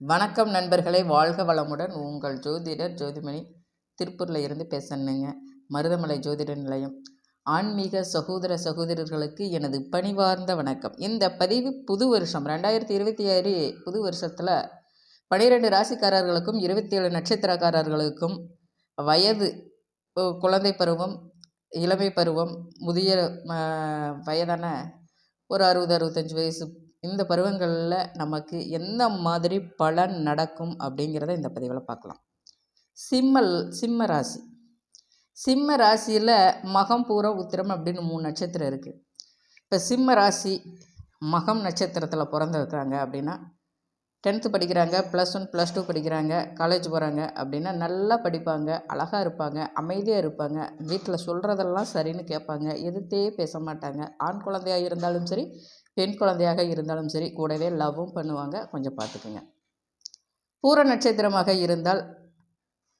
வணக்கம் நண்பர்களே வாழ்க வளமுடன். உங்கள் ஜோதிடர் ஜோதிமணி திருப்பூரில் இருந்து பேசணுங்க. மருதமலை ஜோதிட நிலையம். ஆன்மீக சகோதர சகோதரர்களுக்கு எனது பணிவார்ந்த வணக்கம். இந்த பதிவு புது வருஷம் ரெண்டாயிரத்தி இருபத்தி ஆறு புது வருஷத்தில் பனிரெண்டு ராசிக்காரர்களுக்கும் இருபத்தி ஏழு நட்சத்திரக்காரர்களுக்கும் வயது குழந்தை பருவம் இளமை பருவம் முதிய வயதான ஒரு அறுபது அறுபத்தஞ்சு வயசு இந்த பருவங்களில் நமக்கு எந்த மாதிரி பலன் நடக்கும் அப்படிங்கிறத இந்த பதிவில் பார்க்கலாம். சிம்மல் சிம்ம ராசி. சிம்ம ராசியில் மகம் பூர உத்திரம் அப்படின்னு மூணு நட்சத்திரம் இருக்குது இப்போ சிம்ம ராசி மகம் நட்சத்திரத்தில் பிறந்திருக்கிறாங்க அப்படின்னா டென்த்து படிக்கிறாங்க ப்ளஸ் ஒன் ப்ளஸ் டூ படிக்கிறாங்க காலேஜ் போகிறாங்க அப்படின்னா நல்லா படிப்பாங்க அழகாக இருப்பாங்க அமைதியாக இருப்பாங்க வீட்டில் சொல்கிறதெல்லாம் சரின்னு கேட்பாங்க எதிர்த்தே பேச மாட்டாங்க ஆண் குழந்தையாக இருந்தாலும் சரி பெண் குழந்தையாக இருந்தாலும் சரி கூடவே லவ்வும் பண்ணுவாங்க. கொஞ்சம் பார்த்துக்குங்க. பூர நட்சத்திரமாக இருந்தால்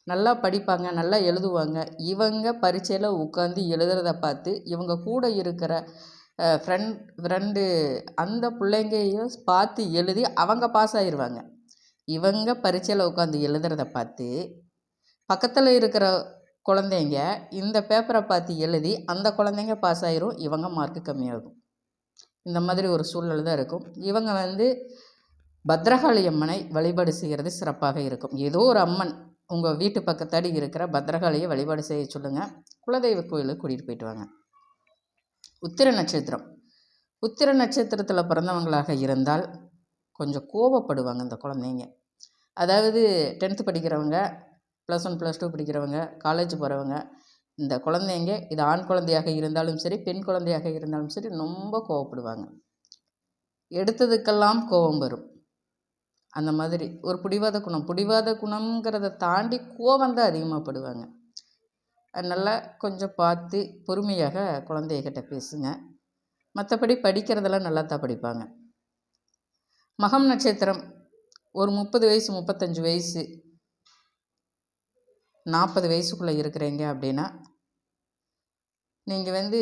நல்லா படிப்பாங்க நல்லா எழுதுவாங்க. இவங்க பரீட்சையில் உட்காந்து எழுதுறத பார்த்து இவங்க கூட இருக்கிற ஃப்ரெண்ட் ஃப்ரெண்டு அந்த பிள்ளைங்கையும் பார்த்து எழுதி அவங்க பாஸ் ஆயிடுவாங்க இவங்க பரீட்சையில் உட்காந்து எழுதுறத பார்த்து பக்கத்தில் இருக்கிற குழந்தைங்க இந்த பேப்பரை பார்த்து எழுதி அந்த குழந்தைங்க பாஸ் ஆயிரும் இவங்க மார்க்கு கம்மியாகும். இந்த மாதிரி ஒரு சூழ்நிலை தான் இருக்கும். இவங்க வந்து பத்ரகாளி அம்மனை வழிபாடு செய்கிறது சிறப்பாக இருக்கும். ஏதோ ஒரு அம்மன் உங்கள் வீட்டு பக்கத்தாடி இருக்கிற பத்ரகாளியை வழிபாடு செய்ய சொல்லுங்கள் குலதெய்வ கோயிலுக்கு கூட்டிகிட்டு போயிட்டு வாங்க. உத்திர நட்சத்திரம். உத்திர நட்சத்திரத்தில் பிறந்தவங்களாக இருந்தால் கொஞ்சம் கோபப்படுவாங்க இந்த குழந்தைங்க. அதாவது டென்த்து படிக்கிறவங்க ப்ளஸ் ஒன் ப்ளஸ் டூ படிக்கிறவங்க காலேஜ் போகிறவங்க இந்த குழந்தைங்க இது ஆண் குழந்தையாக இருந்தாலும் சரி பெண் குழந்தையாக இருந்தாலும் சரி ரொம்ப கோவப்படுவாங்க. எடுத்ததுக்கெல்லாம் கோபம் வரும். அந்த மாதிரி ஒரு பிடிவாத குணம். பிடிவாத குணம்ங்கிறத தாண்டி கோபம் தான் அதிகமாக படுவாங்க அதனால் கொஞ்சம் பார்த்து பொறுமையாக குழந்தைகிட்ட பேசுங்க. மற்றபடி படிக்கிறதெல்லாம் நல்லா தான் படிப்பாங்க. மகம் நட்சத்திரம் ஒரு முப்பது வயசு முப்பத்தஞ்சு வயசு நாற்பது வயசுக்குள்ளே இருக்கிறீங்க அப்படின்னா நீங்கள் வந்து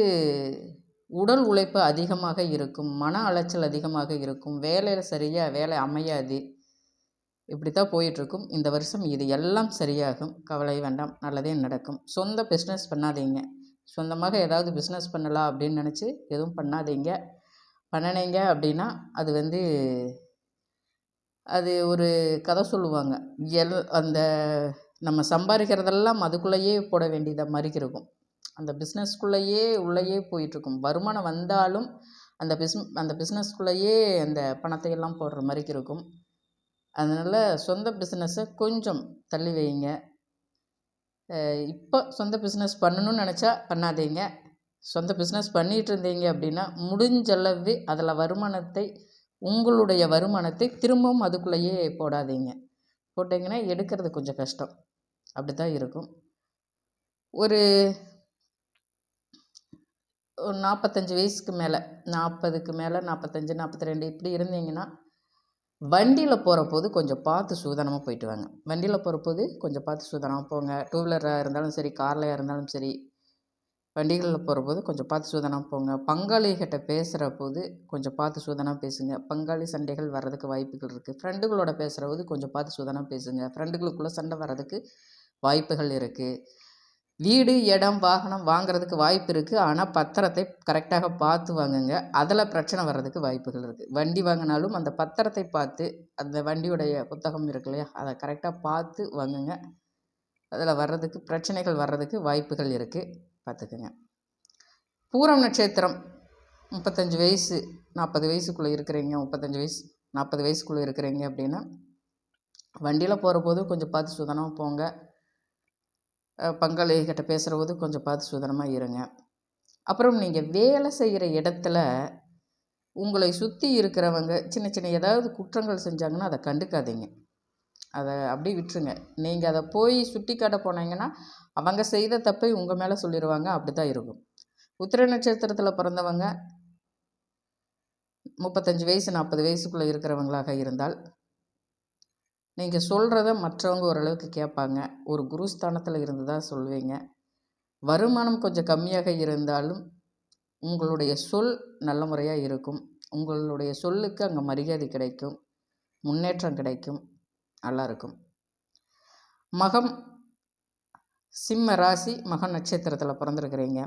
உடல் உழைப்பு அதிகமாக இருக்கும் மன அலைச்சல் அதிகமாக இருக்கும் வேலையில் சரியாக வேலை அமையாது இப்படி தான் போயிட்டுருக்கும். இந்த வருஷம் இது எல்லாம் சரியாகும். கவலை வேண்டாம். நல்லதே நடக்கும். சொந்த பிஸ்னஸ் பண்ணாதீங்க. சொந்தமாக ஏதாவது பிஸ்னஸ் பண்ணலாம் அப்படின்னு நினச்சி எதுவும் பண்ணாதீங்க. பண்ணினீங்க அப்படின்னா அது வந்து அது ஒரு கதை சொல்லுவாங்க. எல் அந்த நம்ம சம்பாதிக்கிறதெல்லாம் அதுக்குள்ளேயே போட வேண்டியதாக மாதிரி இருக்கும் அந்த பிஸ்னஸ்க்குள்ளேயே உள்ளேயே போயிட்டுருக்கும். வருமானம் வந்தாலும் அந்த பிஸ் அந்த பிஸ்னஸ்க்குள்ளேயே அந்த பணத்தை எல்லாம் போடுற மாதிரி இருக்கும் அதனால் சொந்த பிஸ்னஸை கொஞ்சம் தள்ளி வைங்க. இப்போ சொந்த பிஸ்னஸ் பண்ணணும்னு நினச்சா பண்ணாதீங்க. சொந்த பிஸ்னஸ் பண்ணிகிட்டு இருந்தீங்க அப்படின்னா முடிஞ்சளவு அதில் வருமானத்தை உங்களுடைய வருமானத்தை திரும்பவும் அதுக்குள்ளேயே போடாதீங்க. போட்டிங்கன்னா எடுக்கிறது கொஞ்சம் கஷ்டம். அப்படி தான் இருக்கும். ஒரு ஒரு நாற்பத்தஞ்சு வயசுக்கு மேலே நாற்பதுக்கு மேலே நாற்பத்தஞ்சு நாற்பத்தி ரெண்டு இப்படி இருந்தீங்கன்னா வண்டியில் போகிற போது கொஞ்சம் பார்த்து சூதானமாக போயிட்டு வாங்க. வண்டியில் போகிற போது கொஞ்சம் பார்த்து சூதானமாக போங்க. டூ வீலராக இருந்தாலும் சரி கார்லையாக இருந்தாலும் சரி வண்டிகளில் போகிற போது கொஞ்சம் பார்த்து சூதானமாக போங்க. பங்காளிகிட்ட பேசுகிற போது கொஞ்சம் பார்த்து சூதானமாக பேசுங்க. பங்காளி சண்டைகள் வர்றதுக்கு வாய்ப்புகள் இருக்குது ஃப்ரெண்டுகளோட பேசுகிற போது கொஞ்சம் பார்த்து சூதானமாக பேசுங்க. ஃப்ரெண்டுகளுக்குள்ளே சண்டை வர்றதுக்கு வாய்ப்புகள் இருக்குது வீடு இடம் வாகனம் வாங்குறதுக்கு வாய்ப்பு இருக்குது ஆனால் பத்திரத்தை கரெக்டாக பார்த்து வாங்குங்க. அதில் பிரச்சனை வர்றதுக்கு வாய்ப்புகள் இருக்குது வண்டி வாங்கினாலும் அந்த பத்திரத்தை பார்த்து அந்த வண்டியுடைய புத்தகம் இருக்கு இல்லையா? அதை கரெக்டாக பார்த்து வாங்குங்க. அதில் வர்றதுக்கு பிரச்சனைகள் வர்றதுக்கு வாய்ப்புகள் இருக்குது பார்த்துக்குங்க. பூரம் நட்சத்திரம். முப்பத்தஞ்சு வயசு நாற்பது வயசுக்குள்ளே இருக்கிறீங்க. முப்பத்தஞ்சு வயசு நாற்பது வயசுக்குள்ளே இருக்கிறீங்க அப்படின்னா வண்டியில் போகிற போது கொஞ்சம் பார்த்து சுதனமாக போங்க. பங்காளிகிட்ட பேசுகிறபோது பேசுகிற போது கொஞ்சம் பார்த்து சுதனமாக இருங்க. அப்புறம் நீங்கள் வேலை செய்கிற இடத்துல உங்களை சுற்றி இருக்கிறவங்க சின்ன சின்ன ஏதாவது குற்றங்கள் செஞ்சாங்கன்னா அதை கண்டுக்காதீங்க. அதை அப்படியே விட்டுருங்க. நீங்கள் அதை போய் சுட்டி காட்ட போனீங்கன்னா அவங்க செய்த தப்பை உங்கள் மேலே சொல்லிடுவாங்க அப்படி தான் இருக்கும். உத்திர நட்சத்திரத்தில் பிறந்தவங்க முப்பத்தஞ்சு வயசு நாற்பது வயசுக்குள்ளே இருக்கிறவங்களாக இருந்தால் நீங்கள் சொல்கிறத மற்றவங்க ஓரளவுக்கு கேட்பாங்க. ஒரு குருஸ்தானத்தில் இருந்து தான் சொல்வீங்க. வருமானம் கொஞ்சம் கம்மியாக இருந்தாலும் உங்களுடைய சொல் நல்ல முறையாக இருக்கும். உங்களுடைய சொல்லுக்கு அங்கே மரியாதை கிடைக்கும். முன்னேற்றம் கிடைக்கும். நல்லாயிருக்கும் மகம் சிம்ம ராசி மக நட்சத்திரத்தில் பிறந்திருக்கிறீங்க.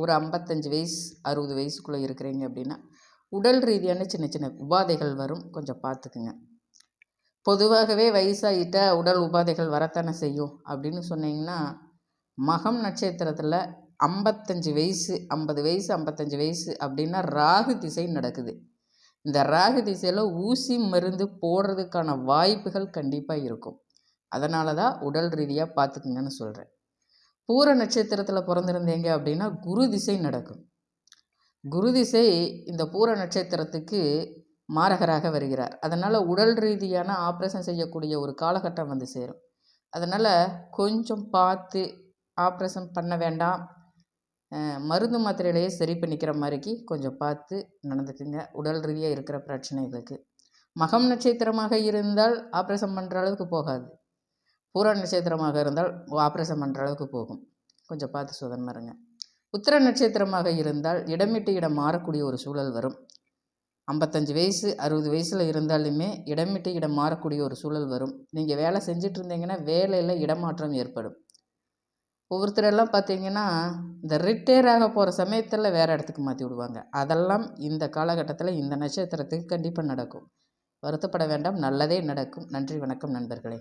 ஒரு ஐம்பத்தஞ்சு வயசு அறுபது வயசுக்குள்ளே இருக்கிறீங்க அப்படின்னா உடல் ரீதியான சின்ன சின்ன உபாதைகள் வரும். கொஞ்சம் பார்த்துக்குங்க. பொதுவாகவே வயசாகிட்டா உடல் உபாதைகள் வரத்தானே செய்யும்? அப்படின்னு சொன்னீங்கன்னா மகம் நட்சத்திரத்தில் ஐம்பத்தஞ்சு வயசு ஐம்பது வயசு ஐம்பத்தஞ்சு வயசு அப்படின்னா ராகு திசை நடக்குது. இந்த ராகு திசையில் ஊசி மருந்து போடுறதுக்கான வாய்ப்புகள் கண்டிப்பாக இருக்கும். அதனால தான் உடல் ரீதியாக பார்த்துக்குங்கன்னு சொல்கிறேன் பூர நட்சத்திரத்தில் பிறந்திருந்தீங்க அப்படின்னா குரு திசை நடக்கும். குரு திசை இந்த பூர நட்சத்திரத்துக்கு மாரகராக வருகிறார். அதனால் உடல் ரீதியான ஆப்ரேஷன் செய்யக்கூடிய ஒரு காலகட்டம் வந்து சேரும். அதனால் கொஞ்சம் பார்த்து ஆப்ரேஷன் பண்ண வேண்டாம். மருந்து மாத்திரையிலேயே சரி பண்ணிக்கிற மாதிரிக்கு கொஞ்சம் பார்த்து நடந்துக்குங்க. உடல் ரீதியாக இருக்கிற பிரச்சனைகளுக்கு. மகம் நட்சத்திரமாக இருந்தால் ஆப்ரேஷன் பண்ணுற அளவுக்கு போகாது. பூர நட்சத்திரமாக இருந்தால் ஆப்ரேஷன் பண்ணுற அளவுக்கு போகும். கொஞ்சம் பார்த்து சுதன்மா உத்தர உத்திர நட்சத்திரமாக இருந்தால் இடமிட்டு இடம் மாறக்கூடிய ஒரு சூழல் வரும். ஐம்பத்தஞ்சு வயசு அறுபது வயசில் இருந்தாலுமே இடமிட்டு இடம் மாறக்கூடிய ஒரு சூழல் வரும். நீங்கள் வேலை செஞ்சுட்டு இருந்தீங்கன்னா வேலையில் இடமாற்றம் ஏற்படும். ஒவ்வொருத்தரெல்லாம் பார்த்தீங்கன்னா இந்த ரிட்டையர் ஆக போகிற சமயத்தில் வேறு இடத்துக்கு மாற்றி விடுவாங்க. அதெல்லாம் இந்த காலகட்டத்தில் இந்த நட்சத்திரத்துக்கு கண்டிப்பாக நடக்கும். வருத்தப்பட வேண்டாம். நல்லதே நடக்கும். நன்றி வணக்கம் நண்பர்களே.